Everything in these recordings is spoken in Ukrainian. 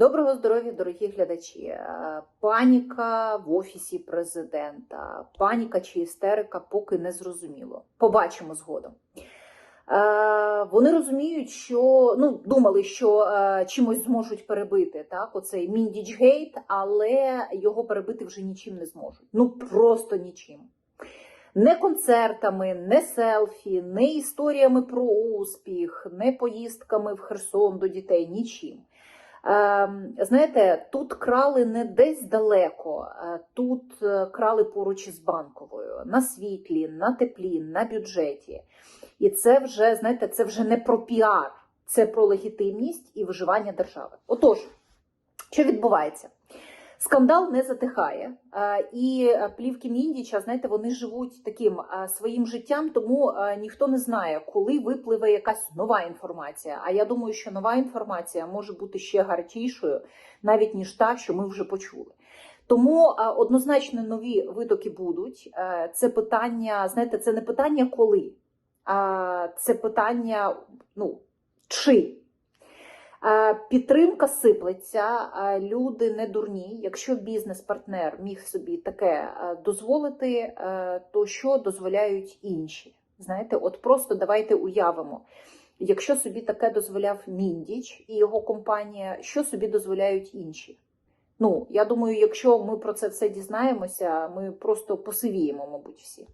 Доброго здоров'я, дорогі глядачі. Е, Паніка в офісі президента, паніка чи істерика, поки не зрозуміло. Побачимо згодом. Е, Вони розуміють, що ну думали, що е, чимось зможуть перебити так, оцей Міндічгейт, але його перебити вже нічим не зможуть. Ну просто нічим. Не концертами, не селфі, не історіями про успіх, не поїздками в Херсон до дітей, нічим. Ем, Знаєте, тут крали не десь далеко, е, тут е, крали поруч із банковою, на світлі, на теплі, на бюджеті. І це вже, знаєте, це вже не про піар, це про легітимність і виживання держави. Отож, що відбувається? Скандал не затихає, е, і е, плівки Міндіча, знаєте, вони живуть таким е, своїм життям, тому ніхто не знає, коли випливе якась нова інформація. А я думаю, що нова інформація може бути ще гарячішою, навіть ніж та, що ми вже почули. Тому однозначно нові витоки будуть. Це питання, знаєте, це не питання коли, а це питання ну, чи. Е, Підтримка сиплеться, е, люди не дурні. Якщо бізнес-партнер міг собі таке е, дозволити, то що дозволяють інші? Знаєте, от просто давайте уявимо. Якщо собі таке дозволяв Міндіч і його компанія, що собі дозволяють інші? Ну, я думаю, якщо ми про це все дізнаємося, ми просто посивіємо, мабуть, всі.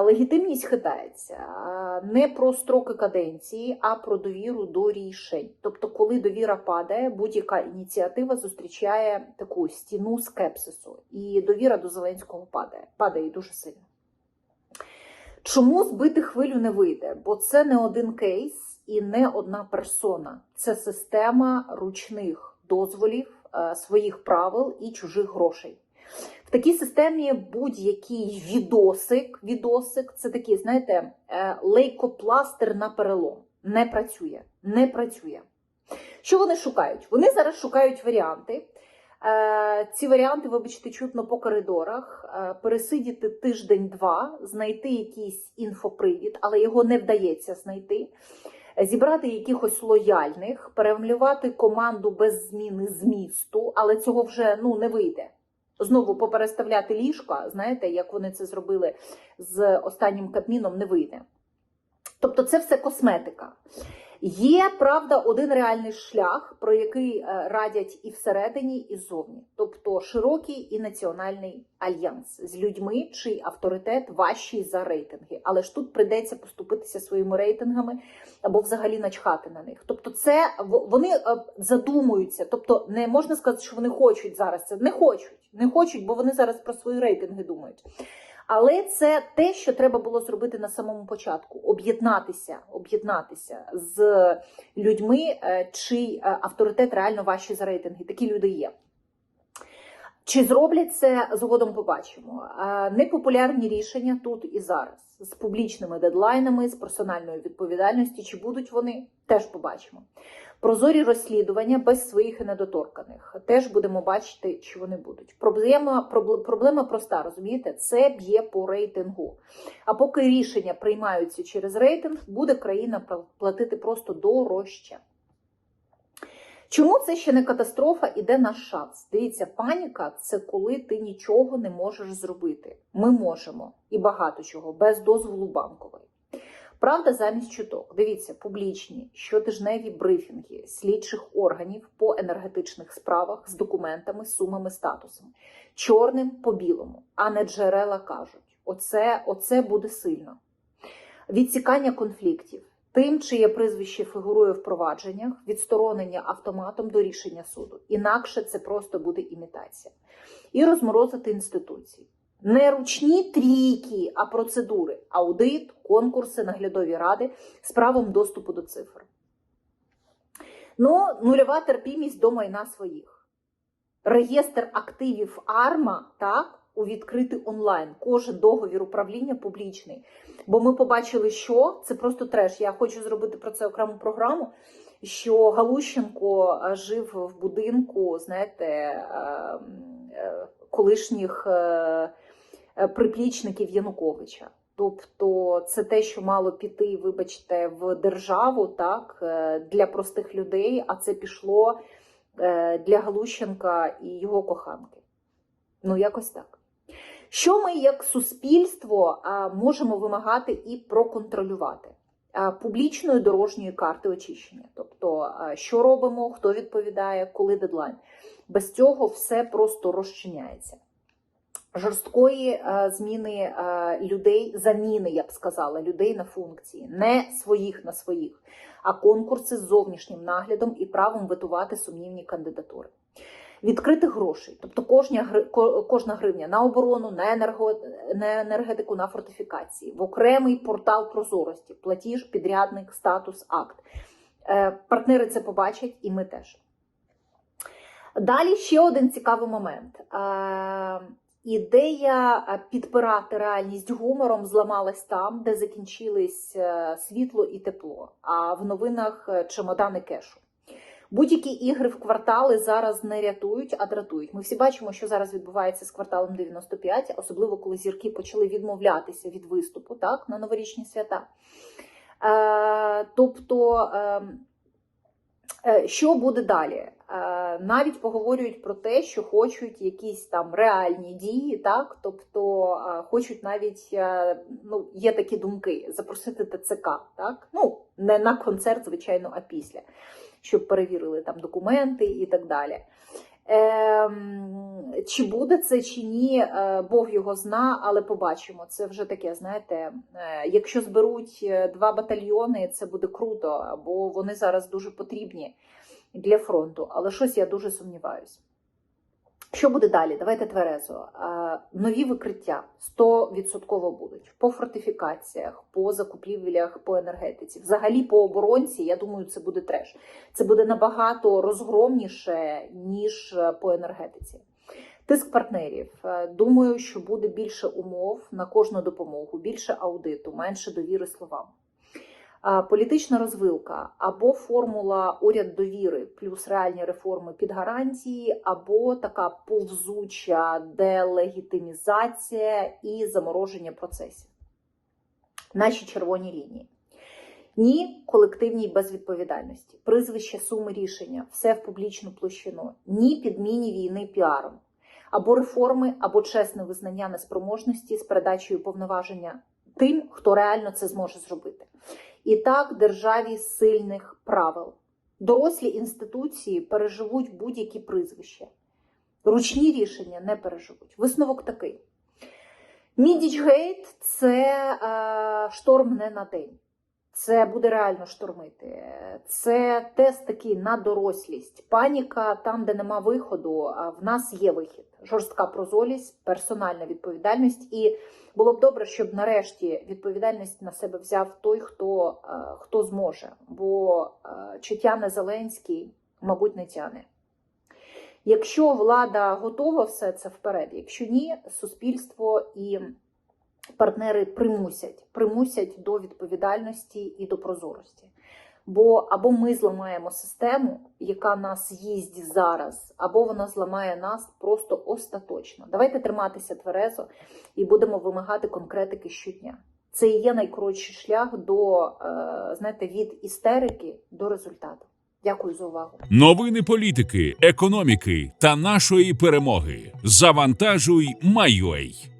Легітимність хитається не про строки каденції, а про довіру до рішень. Тобто, коли довіра падає, будь-яка ініціатива зустрічає таку стіну скепсису, і довіра до Зеленського падає, падає дуже сильно. Чому збити хвилю не вийде? Бо це не один кейс і не одна персона. Це система ручних дозволів, е, своїх правил і чужих грошей. В такій системі будь-який відосик, відосик це такий, знаєте, е, лейкопластир на перелом. Не працює. Не працює. Що вони шукають? Вони зараз шукають варіанти. Е, Ці варіанти, вибачте, чутно по коридорах, е, пересидіти тиждень-два, знайти якийсь інфопривід, але його не вдається знайти. Зібрати якихось лояльних, перемалювати команду без зміни змісту, але цього вже ну не вийде. Знову попереставляти ліжка, знаєте, як вони це зробили з останнім кабміном, не вийде. Тобто, це все косметика. Є, правда, один реальний шлях, про який е, радять і всередині, і ззовні. Тобто широкий і національний альянс з людьми, чий авторитет важчий за рейтинги. Але ж тут прийдеться поступитися своїми рейтингами або взагалі начхати на них. Тобто, це вони е, задумуються. Тобто, не можна сказати, що вони хочуть зараз це. Не хочуть, не хочуть, бо вони зараз про свої рейтинги думають. Але це те, що треба було зробити на самому початку: об'єднатися, об'єднатися з людьми, е, чий е, авторитет реально важчий за рейтинги. Такі люди є. Чи зроблять це згодом побачимо? Е, Непопулярні рішення тут і зараз з публічними дедлайнами, з персональною відповідальністю. Чи будуть вони теж побачимо. Прозорі розслідування без своїх недоторканих. Теж будемо бачити, чи вони будуть. Проблема, проблема проста, розумієте? Це б'є по рейтингу. А поки рішення приймаються через рейтинг, буде країна платити просто дорожче. Чому це ще не катастрофа, іде наш шанс? Дивіться, паніка це коли ти нічого не можеш зробити. Ми можемо і багато чого без дозволу банкової. Правда, замість чуток. Дивіться, публічні щотижневі брифінги слідчих органів по енергетичних справах з документами, сумами, статусами. Чорним по білому, а не джерела кажуть. Оце, оце буде сильно. Відсікання конфліктів. Тим, чиє прізвище фігурує в провадженнях, відсторонення автоматом до рішення суду. Інакше це просто буде імітація. І розморозити інституції. Не ручні трійки, а процедури, аудит, конкурси, наглядові ради з правом доступу до цифр. Ну, нульова терпімість до майна своїх. Реєстр активів АРМА, так, у відкритий онлайн. Кожен договір управління публічний. Бо ми побачили, що це просто треш. Я хочу зробити про це окрему програму. Що Галущенко е, жив в будинку, знаєте, е, е, колишніх приплічників Януковича. Тобто це те, що мало піти, вибачте, в державу, так, е, для простих людей, а це пішло е, для Галущенка і його коханки. Ну, якось так. Що ми як суспільство можемо вимагати і проконтролювати? Публічної дорожньої карти очищення. Тобто, що робимо, хто відповідає, коли дедлайн. Без цього все просто розчиняється. Жорсткої е, зміни е, людей, заміни, я б сказала, людей на функції, не своїх на своїх, а конкурси з зовнішнім наглядом і правом витувати сумнівні кандидатури. Відкритих грошей, тобто кожня, гри- ко- кожна гривня на оборону, на, енерго, на енергетику, на фортифікації, в окремий портал прозорості, платіж, підрядник, статус, акт. Е, Партнери це побачать, і ми теж. Далі ще один цікавий момент. Ідея е, підпирати реальність гумором зламалась там, де закінчились е, світло і тепло, а в новинах е, чемодани кешу. Будь-які ігри в квартали зараз не рятують, а дратують. Ми всі бачимо, що зараз відбувається з кварталом 95, особливо коли зірки почали відмовлятися від виступу так, на новорічні свята. Тобто, е, е, що буде далі? Е, навіть поговорюють про те, що хочуть якісь там реальні дії, так? Тобто е, хочуть навіть, е, ну, є такі думки, запросити ТЦК, так? Ну, не на концерт, звичайно, а після, щоб перевірили там документи і так далі. Ем, чи буде це чи ні, е, Бог його зна, але побачимо. Це вже таке, знаєте, е, якщо зберуть е, два батальйони, це буде круто, бо вони зараз дуже потрібні для фронту. Але щось я дуже сумніваюся. Що буде далі? Давайте тверезо. Е, Нові викриття 100% будуть по фортифікаціях, по закупівлях, по енергетиці. Взагалі по оборонці, я думаю, це буде треш. Це буде набагато розгромніше, ніж е, по енергетиці. Тиск партнерів. Е, Думаю, що буде більше умов на кожну допомогу, більше аудиту, менше довіри словам. Політична розвилка або формула уряд довіри плюс реальні реформи під гарантії, або така повзуча делегітимізація і замороження процесів. Наші червоні лінії. Ні колективній безвідповідальності, прізвище суми рішення, все в публічну площину, ні підміні війни піаром, або реформи, або чесне визнання неспроможності з передачею повноваження тим, хто реально це зможе зробити. І так державі сильних правил. Дорослі інституції переживуть будь-які прізвища. Ручні рішення не переживуть. Висновок такий: Мідічгейт це е, шторм не на день. Це буде реально штормити. Це тест такий на дорослість. Паніка там, де нема виходу, а в нас є вихід. Жорстка прозорість, персональна відповідальність. І було б добре, щоб нарешті відповідальність на себе взяв той, хто, е, хто зможе. Бо е, чи тяне Зеленський, мабуть, не тяне. Якщо влада готова все це вперед, якщо ні, суспільство і партнери примусять, примусять до відповідальності і до прозорості. Бо або ми зламаємо систему, яка нас їсть зараз, або вона зламає нас просто остаточно. Давайте триматися тверезо і будемо вимагати конкретики щодня. Це і є найкоротший шлях до, е, знаєте, від істерики до результату. Дякую за увагу. Новини політики, економіки та нашої перемоги. Завантажуй, Майой.